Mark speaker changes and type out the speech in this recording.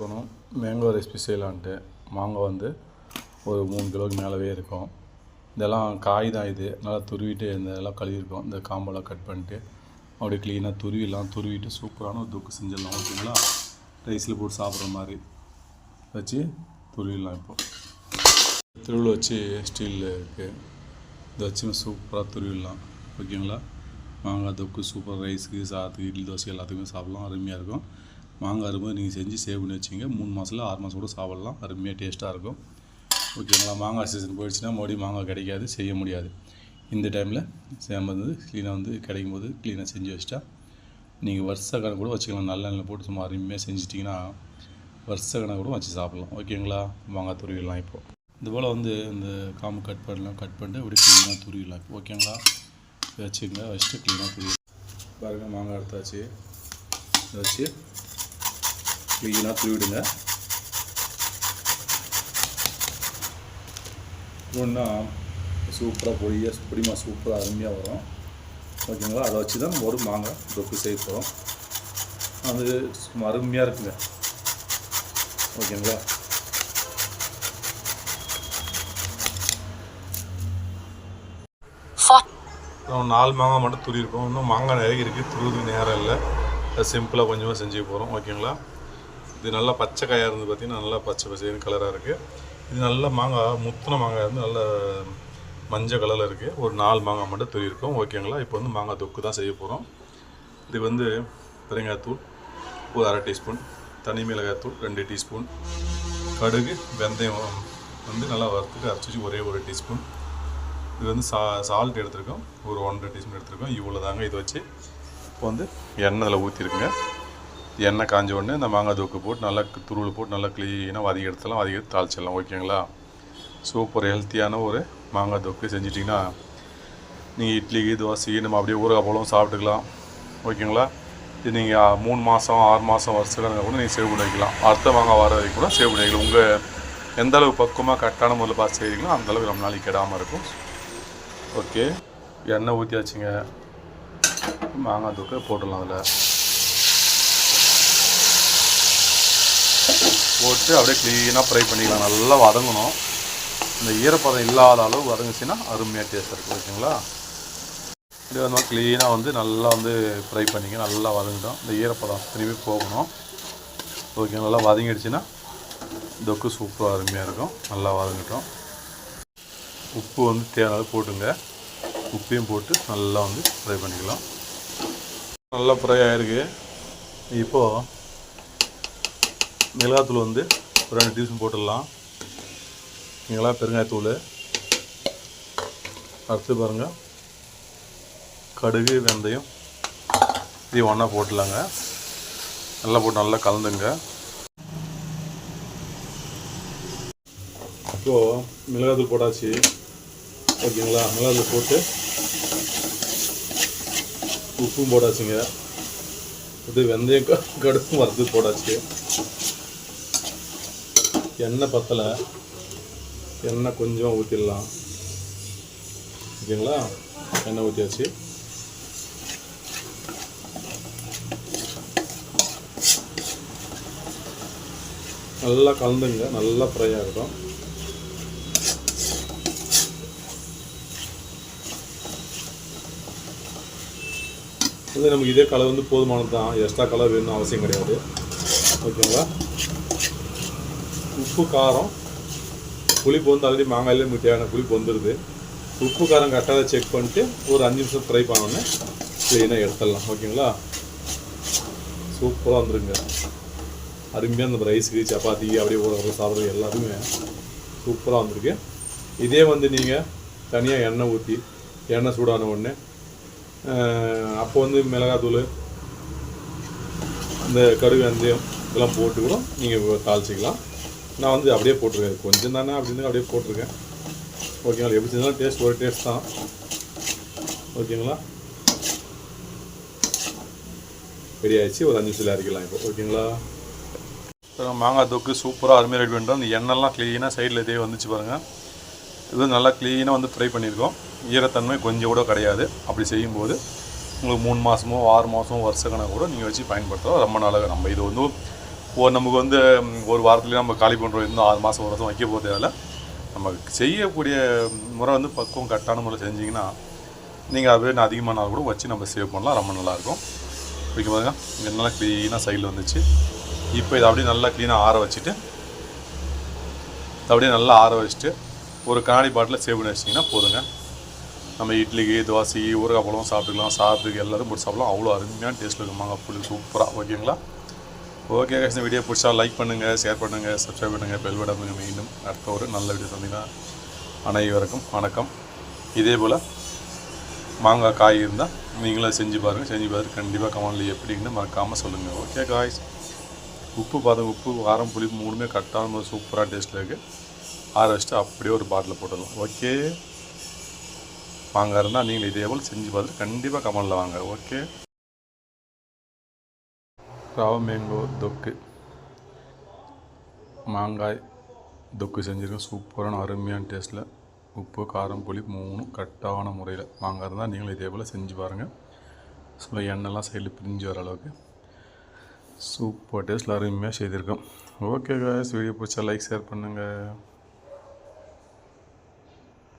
Speaker 1: இருக்கணும். Mango recipe செய்யலான்ட்டு மாங்காய் வந்து ஒரு மூணு கிலோக்கு மேலவே இருக்கும். இதெல்லாம் காய் தான் இது. நல்லா துருவிட்டு இந்த இதெல்லாம் கழுவிருக்கோம். இந்த காம்பெல்லாம் கட் பண்ணிட்டு அப்படியே க்ளீனாக துருவிடலாம். துருவிட்டு சூப்பரான ஒரு தொக்கு செஞ்சிடலாம். ஓகேங்களா? ரைஸில் போட்டு சாப்பிட்ற மாதிரி வச்சு துருவிடலாம் இப்போ. திருவிழா வச்சு ஸ்டீலில் இருக்குது இதை வச்சு சூப்பராக துருவிடலாம். ஓகேங்களா? மாங்காய் தொக்கு சூப்பர். ரைஸுக்கு சாத்துக்கு இட்லி தோசை எல்லாத்துக்குமே சாப்பிட்லாம். அருமையாக இருக்கும். மாங்காய் அரும்பு நீங்கள் செஞ்சு சேவ் பண்ணி வச்சிங்க மூணு மாதத்தில் ஆறு மாதம் கூட சாப்பிட்லாம். அருமையாக டேஸ்ட்டாக இருக்கும். ஓகேங்களா மாங்காய் சீசன் போயிடுச்சுன்னா மறுபடியும் மாங்காய் கிடைக்காது செய்ய முடியாது. இந்த டைமில் சேமந்து வந்து க்ளீனாக வந்து கிடைக்கும் போது க்ளீனாக செஞ்சு வச்சிட்டா நீங்கள் வருஷ கணக்கு கூட வச்சுக்கலாம். நல்லெண்ணெய் போட்டு சும்மா அருமையாக செஞ்சிட்டிங்கன்னா வருஷ கணக்கு கூட வச்சு சாப்பிட்லாம். ஓகேங்களா மாங்காய் துருவிடலாம் இப்போது இது போல் வந்து இந்த காம்பு கட் பண்ணலாம். கட் பண்ணிட்டு அப்படியே க்ளீனாக துருவிடலாம். ஓகேங்களா இதை வச்சுங்க வச்சுட்டு க்ளீனாக துருவி பாருங்கள் மாங்காய் எடுத்தாச்சு வச்சு க்ளீனாக துருவிடுங்க ஒன்றா சூப்பராக பொடியாக பொடிமா சூப்பராக அருமையாக வரும். ஓகேங்களா? அதை வச்சு தான் ஒரு மாங்காய். தொக்கு செய்ய போகிறோம் அது சும்மா அருமையாக இருக்குங்க. ஓகேங்களா? நாலு மாங்காய் மட்டும் துரியிருக்கோம் இன்னும் மாங்காய் நிறைய இருக்குது துருவுறதுக்கு நேரம் இல்லை. அது சிம்பிளாக கொஞ்சமாக செஞ்சு போகிறோம் ஓகேங்களா? இது நல்லா பச்சை காயாக இருந்து பார்த்தீங்கன்னா நல்லா பச்சை பச்சைன்னு கலராக இருக்குது இது நல்லா மாங்காய் முத்தின மாங்காய் இருந்து நல்ல மஞ்சள் கலரில் இருக்குது ஒரு நாலு மாங்காய் மட்டும் துரியிருக்கோம் ஓகேங்களா இப்போ வந்து மாங்காய் தொக்கு தான் செய்ய போகிறோம் இது வந்து பெருங்காயத்தூள் ஒரு அரை டீஸ்பூன். தனி மிளகாய்த்தூள் ரெண்டு டீஸ்பூன். கடுகு வெந்தயம் வந்து நல்லா வறுத்துட்டு அரைச்சி வச்சு ஒரே ஒரு டீஸ்பூன். இது வந்து சா சால்ட் எடுத்திருக்கோம். ஒரு ஒன்றரை டீஸ்பூன் எடுத்திருக்கோம். இவ்வளோ தாங்க இது வச்சு. இப்போ வந்து எண்ணெய் அதில் ஊற்றிருக்குங்க எண்ணெய் காஞ்ச உடனே இந்த மாங்காய் தூக்கு போட்டு நல்லா துருவில் போட்டு நல்லா க்ளீனாக வதக்கி எடுத்துலாம் வதக்கி எடுத்து தாளிச்சிடலாம் ஓகேங்களா? சூப்பர் ஹெல்த்தியான ஒரு மாங்காய் தொக்கு செஞ்சிட்டிங்கன்னா நீங்கள் இட்லிக்கு தோசைக்கு நம்ம அப்படியே ஊறுகாய் போலவும் சாப்பிட்டுக்கலாம் ஓகேங்களா? இது நீங்கள் மூணு மாதம் ஆறு மாதம் வருஷம் கூட நீங்கள் சேவ் பண்ணி வைக்கலாம் அடுத்த மாங்காய் வர வரைக்கும் கூட சேவ் பண்ணி வைக்கலாம் உங்கள் எந்த பக்குவமாக கரெக்டான முறையில் பார்த்து செய்கிறீங்களோ அந்தளவுக்கு ரொம்ப நாளைக்கு கெடாமல் இருக்கும். ஓகே எண்ணெய் ஊற்றியாச்சுங்க மாங்காய் தூக்க போட்டுடலாம் அதில். போட்டு அப்படியே க்ளீனாக ஃப்ரை பண்ணிக்கலாம். நல்லா வதங்கணும். இந்த ஈரப்பதம் இல்லாத அளவு வதங்குச்சுன்னா அருமையாக டேஸ்ட் இருக்குது ஓகேங்களா? இது வந்து க்ளீனாக வந்து நல்லா வந்து ஃப்ரை பண்ணிங்க. நல்லா வதங்கிட்டோம். இந்த ஈரப்பதம் திரும்பி போகணும். ஓகே நல்லா வதங்கிடுச்சுன்னா தொக்கு சூப்பராக அருமையாக இருக்கும். நல்லா வதங்கிட்டோம். உப்பு வந்து தேவை போட்டுங்க. உப்பையும் போட்டு நல்லா வந்து ஃப்ரை பண்ணிக்கலாம். நல்லா ஃப்ரை ஆகிருக்கு இப்போது மிளகாத்தூள் வந்து ஒரு ரெண்டு டீஸ்பூன் போட்டுடலாம். நீங்களா பெருங்காயத்தூள். அடுத்து பாருங்கள் கடுகு வெந்தயம். இது ஒன்றா போட்டுடலாங்க. நல்லா போட்டு நல்லா கலந்துங்க. இப்போது மிளகாத்தூள் போட்டாச்சு. ஓகேங்களா? மிளகாத்தூள் போட்டு உப்பும் போட்டாச்சுங்க. இது வெந்தயம் க- கடுகும் வறுத்து போட்டாச்சு. எண்ணெய் பத்தலை. எண்ணெய் கொஞ்சமாக ஊற்றிடலாம் ஓகேங்களா? எண்ணெய் ஊற்றியாச்சு நல்லா கலந்துங்க. நல்லா ஃப்ரை ஆகட்டும். வந்து நமக்கு இதே கலர் வந்து போதுமானது தான் எக்ஸ்ட்ரா கலர் வேணும்னு அவசியம் கிடையாது. ஓகேங்களா? உப்பு காரம் புளிப்பு வந்து ஆல்ரெடி மாங்காயிலே நமக்கு தேவையான புளிப்பு வந்துடுது உப்பு காரம் கரெக்டாக செக் பண்ணிட்டு ஒரு அஞ்சு நிமிஷம் ஃப்ரை பண்ணோன்னே க்ளீனாக எடுத்துடலாம். ஓகேங்களா? சூப்பராக வந்துருங்க. அருமையாக அந்த ரைஸுக்கு சப்பாத்தி அப்படியே ஒரு சாப்பிட்றது எல்லாத்துக்குமே சூப்பராக வந்திருக்கு. இதே வந்து நீங்கள் தனியாக எண்ணெய் ஊற்றி எண்ணெய் சூடான உடனே அப்போ வந்து மிளகாத்தூள் இந்த கடுகு இதெல்லாம் போட்டு கூட நீங்கள் தாளிச்சிக்கலாம். நான் வந்து அப்படியே போட்டிருக்கேன். கொஞ்சம் தானே அப்படின்னு அப்படியே போட்டிருக்கேன். ஓகேங்களா எப்படி செஞ்சாலும் டேஸ்ட் ஒரு டேஸ்ட் தான். ஓகேங்களா ரெடி ஆகிடுச்சு ஒரு அஞ்சு நிமிஷத்தில் அரைக்கலாம் இப்போ. ஓகேங்களா மாங்காய் தொக்கு சூப்பராக அருமையாக ரெடி பண்ணிட்டோம் இந்த எண்ணெய்லாம் க்ளீனாக சைடில் இதே வந்துச்சு பாருங்கள் இது நல்லா க்ளீனாக வந்து ஃப்ரை பண்ணியிருக்கோம். ஈரத்தன்மை கொஞ்சம் கூட கிடையாது. அப்படி செய்யும்போது உங்களுக்கு மூணு மாதமோ ஆறு மாதமோ வருஷ கணக்கு கூட நீங்கள் வச்சு பயன்படுத்தலாம். ரொம்ப நல்லது நம்ம இது வந்து ஓ நமக்கு வந்து ஒரு வாரத்துலேயே நம்ம காலி பண்ணுறோம் இன்னும் ஆறு மாதம் ஒரு வருஷம் வைக்க போக தேவையில்ல. நம்ம செய்யக்கூடிய முறை வந்து பக்குவம் கரெக்டான முறையில் செஞ்சிங்கன்னா நீங்கள் அதுவே நான் அதிகமான நாள் கூட வச்சு நம்ம சேவ் பண்ணலாம். ரொம்ப நல்லாயிருக்கும். ஓகே பாருங்க. இங்கே நல்லா க்ளீனாக சைடில் வந்துச்சு. இப்போ இதை அப்படியே நல்லா க்ளீனாக ஆற வச்சுட்டு அப்படியே நல்லா ஆற வச்சுட்டு ஒரு கண்ணாடி பாட்டில் சேவ் பண்ணி வச்சிங்கன்னா போதுங்க. நம்ம இட்லிக்கு தோசைக்கு ஊறுகாய் பழம் சாப்பிட்டுக்கலாம். சாதத்துக்கு எல்லோரும் போட்டு சாப்பிடலாம். அவ்வளோ அருமையான டேஸ்ட்டில் இருக்குமாங்க. மாங்காய் புளி சூப்பராக ஓகேங்களா ஓகே guys, இந்த வீடியோ பிடிச்சா லைக் பண்ணுங்கள் ஷேர் பண்ணுங்கள் சப்ஸ்கிரைப் பண்ணுங்கள் பெல் பட்டன் மீண்டும் அடுத்த ஒரு நல்ல வீடியோ சொன்னீங்கன்னா அனைவருக்கும் வணக்கம். இதே போல் மாங்காய் காய் இருந்தால் நீங்களும் செஞ்சு பாருங்கள் செஞ்சு பாருங்கள் கண்டிப்பாக கமலில் எப்படின்னு மறக்காமல் சொல்லுங்கள் ஓகே காய்ஸ் உப்பு பார்த்தோம் உப்பு காரம் புளி மூணுமே கரெக்டான சூப்பராக டேஸ்ட்டில் இருக்குது ஆற வச்சுட்டு அப்படியே ஒரு பாட்டில் போட்டுடலாம். ஓகே வாங்க இருந்தால் நீங்கள் இதே போல் செஞ்சு பார்த்துட்டு கண்டிப்பாக கமலில் வாங்க. ஓகே ரவ மேங்கோ தொக்கு. மாங்காய் தொக்கு செஞ்சுருக்கோம் சூப்பரான அருமையான டேஸ்ட்டில் உப்பு காரம் புளி மூணும் கரெக்டான முறையில். மாங்காய் இருந்தால் நீங்களும் இதே போல் செஞ்சு பாருங்கள் சொல்ல எண்ணெய்லாம் சைடில் பிரிஞ்சு வர அளவுக்கு. சூப்பர் டேஸ்ட்டில் அருமையாக செய்திருக்கோம். ஓகே காய்ஸ் வீடியோ பிடிச்சா லைக் ஷேர் பண்ணுங்கள்